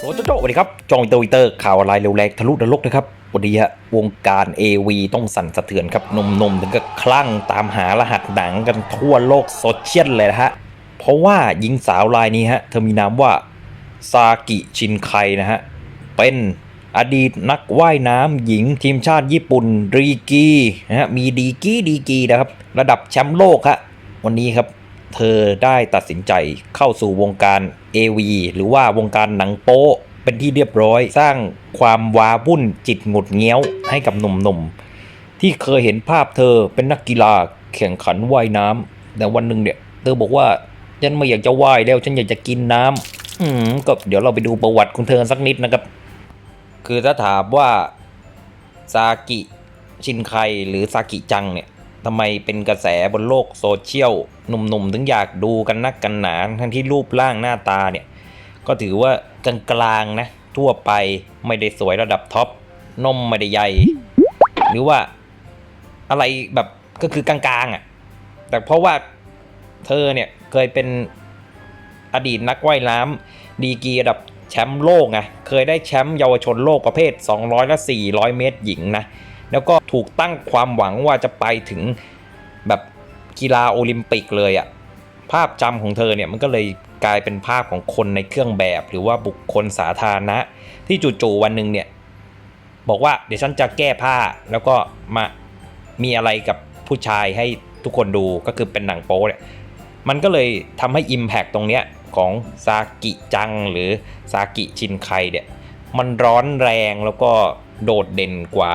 สวัสดีครับ จองวิเตอร์วิเตอร์ข่าวอะไรเร็วแรงทะลุนรกนะครับ วันนี้ฮะวงการ AV ต้องสั่นสะเทือนครับหนุ่มๆถึงกับคลั่งตามหารหัสหนังกันทั่วโลกโซเชียลเลยนะฮะ เพราะว่าหญิงสาวรายนี้ฮะ เธอมีนามว่าซากิชินไคนะฮะ เป็นอดีตนักว่ายน้ำหญิงทีมชาติญี่ปุ่นรีกีนะฮะมีดีกีดีกีนะครับ ระดับแชมป์โลกฮะวันนี้ครับ เธอได้ตัดสินใจเข้าสู่วงการ AV หรือว่าวงการหนังโป๊ะเป็นที่เรียบร้อย สร้างความว้าวุ่นจิตหงุดเงี้ยวให้กับหนุ่มๆ ที่เคยเห็นภาพเธอเป็นนักกีฬาแข่งขันว่ายน้ำแต่วันหนึ่งเนี่ย เธอบอกว่าฉันไม่อยากจะว่ายแล้วฉันอยากจะกินน้ำอืมก็เดี๋ยวเราไปดูประวัติของเธอสักนิดนะครับ คือถ้าถามว่าซากิชินไคหรือซากิจังเนี่ยทำไมเป็นกระแสบนโลกโซเชียล หนุ่มๆถึงอยากดูกันนักกันหนาทั้งที่รูปร่างหน้าตาเนี่ย ก็ถือว่ากลางๆนะ ทั่วไปไม่ได้สวยระดับท็อปนมไม่ได้ใหญ่ หรือว่าอะไรแบบก็คือกลางๆอะ่ะ แต่เพราะว่าเธอเนี่ยเคยเป็นอดีตนักว่ายน้ำดีกรีระดับแชมป์โลกไงเคยได้แชมป์เยาวชนโลกประเภท 200 และ 400 เมตรหญิงนะ แล้วก็ถูกตั้งความหวังว่าจะไปถึงแบบ กีฬาโอลิมปิกเลยอะภาพจำของเธอเนี่ยมันก็เลยกลายเป็นภาพของคนในเครื่องแบบ หรือว่าบุคคลสาธารณะ ที่จู่ๆวันหนึ่งเนี่ยบอกว่าเดี๋ยวฉันจะแก้ผ้าแล้วก็มามีอะไรกับผู้ชายให้ทุกคนดูก็คือเป็นหนังโป๊เนี่ยมันก็เลยทำให้ Impact ตรงเนี้ยของซากิจังหรือซากิชินไคเนี่ยมันร้อนแรงแล้วก็โดดเด่นกว่า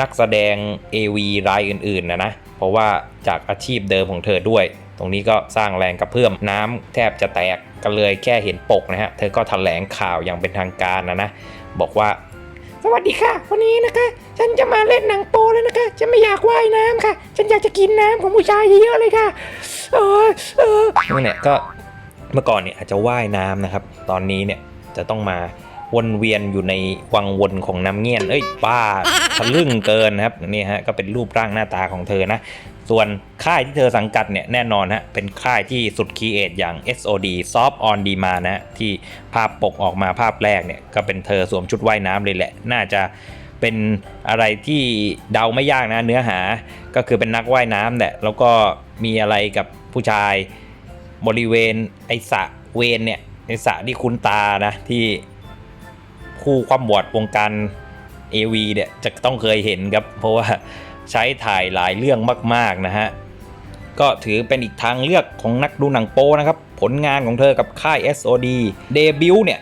นักแสดง AV รายอื่นๆนะนะ เพราะว่าจากอาชีพเดิมของเธอด้วย ตรงนี้ก็สร้างแรงกระเพื่อมน้ำแทบจะแตกกันเลยแค่เห็นปกนะฮะ เธอก็ถแถลงข่าวอย่างเป็นทางการนะนะ บอกว่าสวัสดีค่ะ วันนี้นะคะ ฉันจะมาเล่นหนังโปแล้วนะคะ ฉันไม่อยากว่ายน้ำค่ะ ฉันอยากจะกินน้ำของผู้ชายเยอะๆเลยค่ะ เออเออนี่เนี่ยก็เมื่อก่อนเนี่ยอาจจะว่ายน้ำนะครับ ตอนนี้เนี่ยจะต้องมา วนเวียนอยู่ในวังวนของน้ำเงี้ยน เอ้ยป้าทะลึ่งเกินนะครับนี่ฮะก็เป็นรูปร่างหน้าตาของเธอนะ ส่วนค่ายที่เธอสังกัดเนี่ยแน่นอนฮะเป็นค่ายที่สุดคีเอทอย่าง SOD Soft on Demand นะฮะที่ภาพปกออกมาภาพแรกเนี่ยก็เป็นเธอสวมชุดว่ายน้ำเลยแหละ น่าจะเป็นอะไรที่เดาไม่ยากนะเนื้อหาก็คือเป็นนักว่ายน้ำแหละแล้วก็มีอะไรกับผู้ชายบริเวณไอสะเวนเนี่ยไอสะที่คุ้นตานะที่ คู่ความบอดวงการ AV เนี่ยจะต้องเคยเห็นครับ เพราะว่าใช้ถ่ายหลายเรื่องมากๆนะฮะ ก็ถือเป็นอีกทางเลือกของนักดูหนังโป้นะครับ ผลงานของเธอกับค่าย SOD เดบิวต์เนี่ย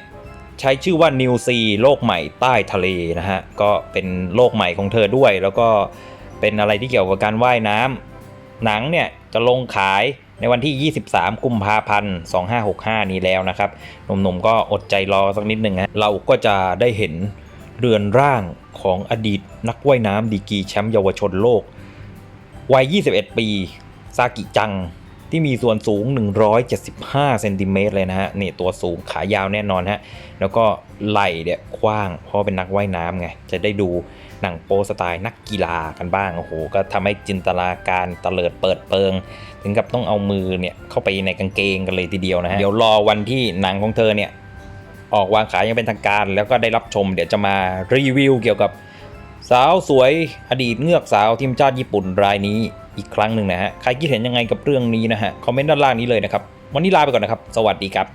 ใช้ชื่อว่า New Sea โลกใหม่ใต้ทะเลนะฮะ ก็เป็นโลกใหม่ของเธอด้วย แล้วก็เป็นอะไรที่เกี่ยวกับการว่ายน้ำหนังเนี่ยจะลงขาย ในวันที่ 23 กุมภาพันธ์ 2565 นี้แล้วนะครับ หนุ่มๆ ก็อดใจรอสักนิดหนึ่งฮะ เราก็จะได้เห็นเรือนร่างของอดีตนักว่ายน้ำดีกีแชมป์เยาวชนโลก วัย 21 ปี ซากิจัง ที่มีส่วนสูง 175 เซนติเมตรเลยนะฮะ นี่ตัวสูงขายาวแน่นอนฮะ แล้วก็ไหล่เนี่ยกว้าง เพราะเป็นนักว่ายน้ำไง จะได้ดูหนังโป๊สไตล์นักกีฬากันบ้าง โอ้โห ก็ทำให้จินตนาการเตลิดเปิดเปิง ถึงกับต้องเอามือเนี่ยเข้าไปในกางเกงกันเลยทีเดียวนะฮะ เดี๋ยวรอวันที่หนังของเธอเนี่ยออกวางขายอยังเป็นทางการ แล้วก็ได้รับชม เดี๋ยวจะมารีวิวเกี่ยวกับสาวสวยอดีตเงือกสาวทีมชาติญี่ปุ่นรายนี้ อีกครั้งหนึ่งนะฮะ ใครคิดเห็นยังไงกับเรื่องนี้นะฮะ คอมเมนต์ด้านล่างนี้เลยนะครับ วันนี้ลาไปก่อนนะครับ สวัสดีครับ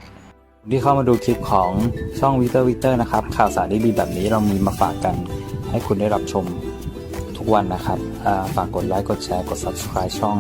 ที่เข้ามาดูคลิปของช่องวิเตอร์วิเตอร์นะครับ ข่าวสารดีๆแบบนี้เรามีมาฝากกันให้คุณได้รับชมทุกวันนะครับ ฝากกดไลค์ กดแชร์ กด subscribe ช่องนะ